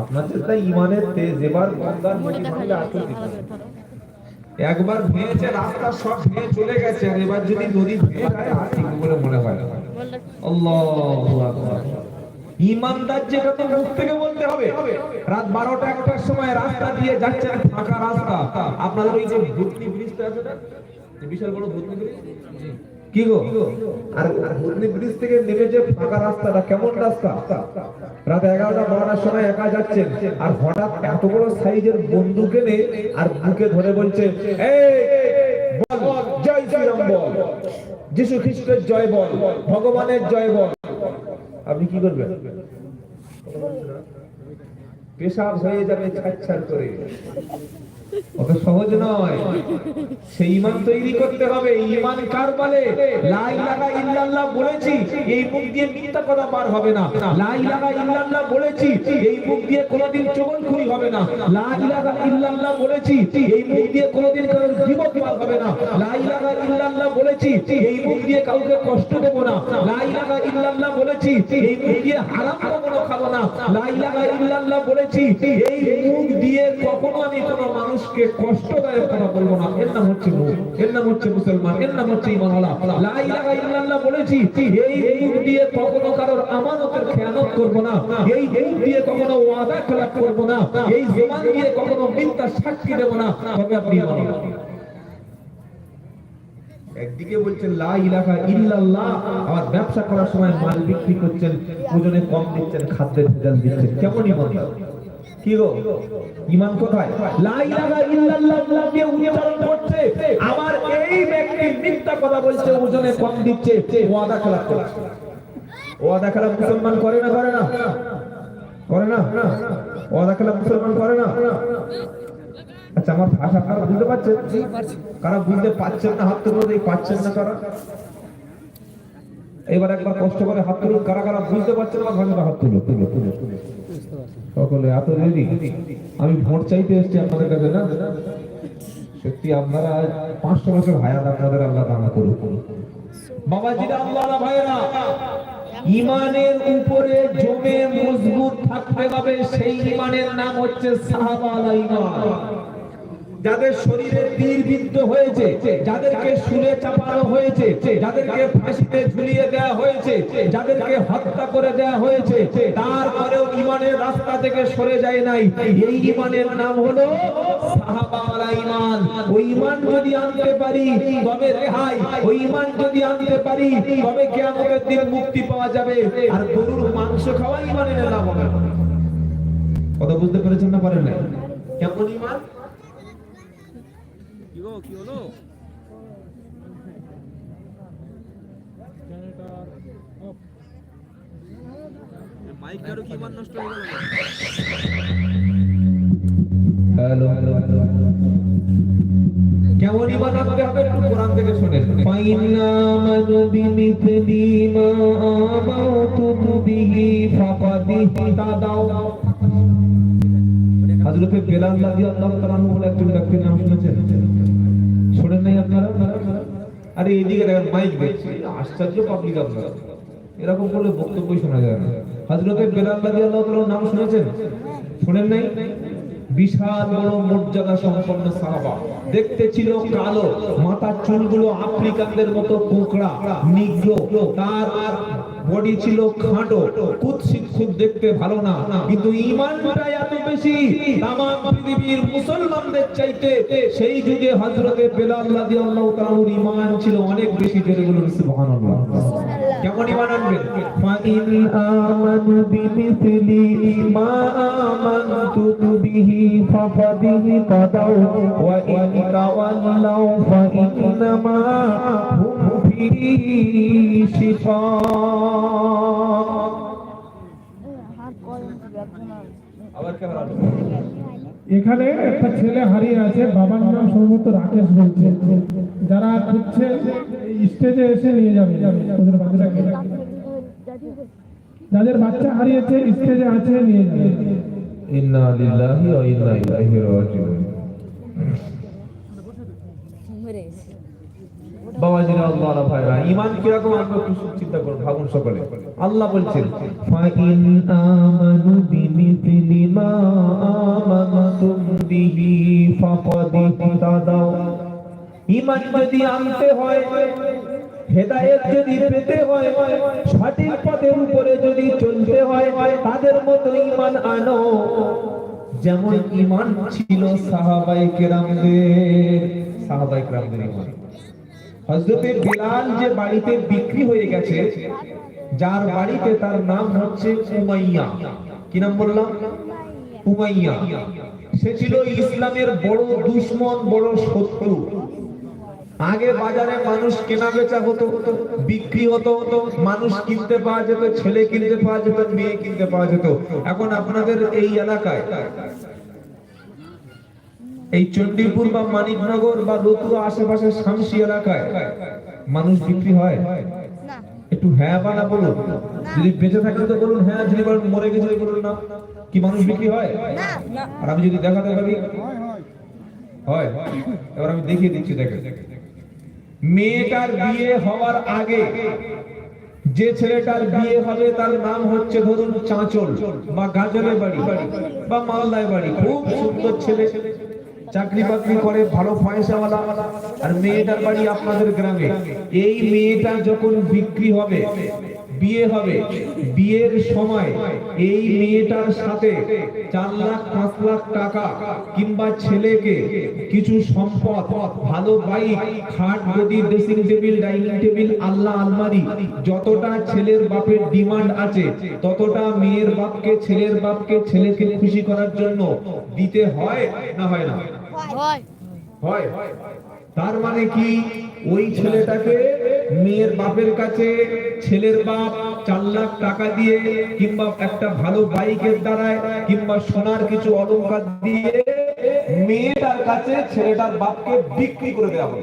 আপনাদের তাই ইমানের তেজ, এবার গঙ্গার নদী ভাঙলে। একবার ভেঙেছে রাস্তা, সব ভেঙে চলে গেছে, আর এবার যদি নদী ভেঙে যায়, আর ঠিক বলে মনে হয় না। ইমানদার যেটা মুখ থেকে বলতে হবে। রাত বারোটা একটার সময় রাস্তা দিয়ে যাচ্ছেন ফাঁকা রাস্তা। আপনাদের ওই যে ভুতনি ব্রিজটা আছে না? বিশাল বড় ভুতনি ব্রিজ? কি গো? আর আর ব্রিজ থেকে নেমে যে ফাঁকা রাস্তাটা, কেমন রাস্তা? রাত এগারোটা বারোটার সময় একা যাচ্ছেন, আর হঠাৎ এত বড় সাইজের বন্দুক এনে আর বুকে ধরে বলছে জয় শ্রীরাম বল, যিশু খ্রিস্টের জয় বল, ভগবানের জয় বল। আপনি কি করবেন? পেশাব হয়ে যাবে ছাড় করে। অত সহজ নয়। সেই ইমান তৈরি করতে হবে। ইমান কার বলে? ইল্লাল্লাহ বলেছি, এই মুখ দিয়ে মিথ্যা কথা বার হবে না। লা ইল্লাল্লাহ বলেছি, এই মুখ দিয়ে কোনোদিন হবে না। ইল্লাল্লাহ বলেছি, এই মুখ দিয়ে কোনোদিন হবে না। ইল্লাল্লাহ বলেছি, এই মুখ দিয়ে কাউকে কষ্ট দেব না। ইল্লাল্লাহ বলেছি, এই মুখ দিয়ে হারাম কখনো খাব না। ইল্লাল্লাহ বলেছি, এই মুখ দিয়ে কখনো আমি কোনো মানুষকে কষ্টদায়ক কথা বলব না। এর নাম হচ্ছে মুখ এর নাম হচ্ছে মুসলমান। এর নাম হচ্ছে ইমানওয়ালা। বলেছি, এই দিয়ে কখনো কারোর আমানতের খেয়ানত না। এই দিয়ে কখনো ওয়াদা না। এই দিয়ে কখনো মিথ্যা সাক্ষী না। তবে আপনি একদিকে বলছেন, লা ইলাহা ইল্লাল্লাহ। আবার ব্যবসা করার সময় মাল বিক্রি করছেন ওজনে কম দিচ্ছেন, খাদ্যের ভেজাল দিচ্ছেন। কেমন ইমান কি গো ইমান কোথায়? লা ইলাহা ইল্লাল্লাহ দিয়ে উচ্চারণ করছে। আবার এই ব্যক্তি মিথ্যা কথা বলছে ওজনে কম দিচ্ছে। ওয়াদা খেলাপ করছে ওয়াদা খেলাপ মুসলমান করে না করে না? করে না? ওয়াদা খেলাপ মুসলমান করে না? আচ্ছা আমার ভাষা কারা বুঝতে পারছেন? কারা বুঝতে পারছেন না হাত তুলুন এই পাচ্ছেন না কারা? এবার একবার কষ্ট করে হাত তুলুন, কারা কারা বুঝতে পারছেন না ভাষাটা হাত তুলো তুলো তুলো। সকলে, এত রেডি আমি ভোট চাইতে এসেছি আপনাদের কাছে, না? সত্যি, আপনারা পাঁচশো বছর হায়াত আপনাদের আল্লাহ দানা করুক। বাবাজিরা আল্লাহ ভাইরা ইমানের উপরে জমে মজবুত থাকতে হবে, সেই ইমানের নাম হচ্ছে সাহাবা আলা ইমান। যাদের শরীরে তীর বিদ্ধ হয়েছে, যাদেরকে শুলে চাপানো হয়েছে, যাদেরকে ফাঁসিতে ঝুলিয়ে দেওয়া হয়েছে, যাদেরকে হত্যা করে দেওয়া হয়েছে, তারপরেও ইমানের রাস্তা থেকে সরে যায় নাই। এই ইমানের নাম হলো ইমান ওই ইমান যদি আনতে পারি, তবে রেহাই। ওই ইমান যদি আনতে পারি, তবে দিন মুক্তি পাওয়া যাবে। আর গরুর মাংস খাওয়া ইমানের লাভ হবে কথা বুঝতে পেরেছেন না পারেন না কেমন ইমান গো কি হলো মাইকটারও কি মান নষ্ট হয়ে গেল হ্যালো হ্যালো কেমন ইমান আনতে হবে একটু কোরআন থেকে শুনেন ফাইন্না আমানু বিমিথলি মা আমাতুম বিহি ফাকাদ ইহতাদাও হযরতে বেলাল রাদিয়াল্লাহু তাআলা আনহু বলে একজন ব্যক্তির নাম শুনেছেন। শুনেন নাই আপনারা? আরে এইদিকে দেখেন মাইক দেখছি আশ্চর্য পাবলিক আপনারা। এরকম বলে বক্তব্যই শোনা যায় না। হযরতে বেলাল রাদিয়াল্লাহু তাআলার নাম শুনেছেন? শুনেন নাই? বিশাল বড় মর্যাদা সম্পন্ন সাহাবা। দেখতে ছিল কালো, মাথার চুলগুলো আফ্রিকানদের মতো কোকড়া, নিগ্র, তার বডি ছিল খাটো কুৎসিত খুব দেখতে ভালো না। কিন্তু ইমানটা এত বেশি তাম পৃথিবীর মুসলমানদের চাইতে সেই যুগে হযরতে বেলাল রাদিয়াল্লাহু তাআলার ঈমান ছিল অনেক বেশি জোরে বলুন সুবহানাল্লাহ। কেমন ঈমান আনবেন? ফা ইন আমানু বিমিথলি মা আমানতু বিহি ফাফাদিহি তাদাউ ওয়া ইন তাওয়াল্লাউ ফা এখানে একটা ছেলে হারিয়ে আছে, বাবার নাম সম্ভবত রাকেশ বলছে। যারা খুঁজছে স্টেজে এসে নিয়ে যাবে। ওদের বাচ্চাকে। যাদের বাচ্চা হারিয়েছে স্টেজে আছে, নিয়ে যাবে। ইন্না লিল্লাহি ওয়া ইন্না ইলাইহি রাজিউন। বাবাজিরা আল্লাহ ভাইরা ইমান কীরকম আমরা একটু চিন্তা করুন ভাবুন সকলে। আল্লাহ বলছেন ফাইন আমানু বিমিথলি মা আমানতুম বিহি ফাকাদ ইহতাদাও ইমান যদি আনতে হয় হেদায়েত যদি পেতে হয় সঠিক পথের উপরে যদি চলতে হয় তাদের মতো ইমান আনো। যেমন ইমান ছিল সাহাবাই কেরামদের সাহাবাই কেরামদের ইমান হযরতে বিলাল যে বাড়িতে বিক্রি হয়ে গেছে, যার বাড়িতে তার নাম হচ্ছে উমাইয়া। কি নাম বললাম? উমাইয়া। সে ছিল ইসলামের বড় দুশ্মন, বড় শত্রু। আগে বাজারে মানুষ কেনা বেচা হতো, বিক্রি হতো, মানুষ কিনতে পাওয়া যেত, ছেলে কিনতে পাওয়া যেত, মেয়ে কিনতে পাওয়া যেত। এখন আপনাদের এই এলাকায় এই চণ্ডীপুর বা মানিকনগর বা রতুয়া আশেপাশে শামসি এলাকায় মানুষ বিক্রি হয়। একটু হ্যাঁ বা না বলুন। যদি বেঁচে থাকেন তো বলুন হ্যাঁ যদি বলেন মরে গেছে বলুন না। কি মানুষ বিক্রি হয়? আর আমি যদি দেখাতে পারি হয়। এবার আমি দেখিয়ে দিচ্ছি দেখেন। মেয়েটার বিয়ে হওয়ার আগে যে ছেলেটার বিয়ে হবে তার নাম হচ্ছে ধরুন চাঁচল বা গাজলের বাড়ি বা মালদায় বাড়ি। খুব সুন্দর ছেলে। চাকরি বাকরি করে, ভালো পয়সাওয়ালা। আর মেয়েটার বাড়ি আপনাদের গ্রামে। এই মেয়েটা যখন বিক্রি হবে, বিয়ে হবে, বিয়ের সময় এই মেয়েটার সাথে চার লাখ, পাঁচ লাখ টাকা কিংবা ছেলেকে কিছু সম্পদ, ভালো বাইক, খাট, গদি ড্রেসিং টেবিল ডাইনিং টেবিল আল্লাহ আলমারি, যতটা ছেলের বাপের ডিমান্ড আছে, ততটা মেয়ের বাপকে, ছেলের বাপকে, ছেলেকে খুশি করার জন্য দিতে হয় না হয় না? হয় হয় তার মানে কি? ওই ছেলেটাকে মেয়ের বাপের কাছে ছেলের বাপ চার লাখ টাকা দিয়ে কিংবা একটা ভালো বাইকের দ্বারায় কিংবা সোনার কিছু অলংকার দিয়ে মেয়েটার কাছে ছেলেটার বাপকে বিক্রি করে দেওয়া হবে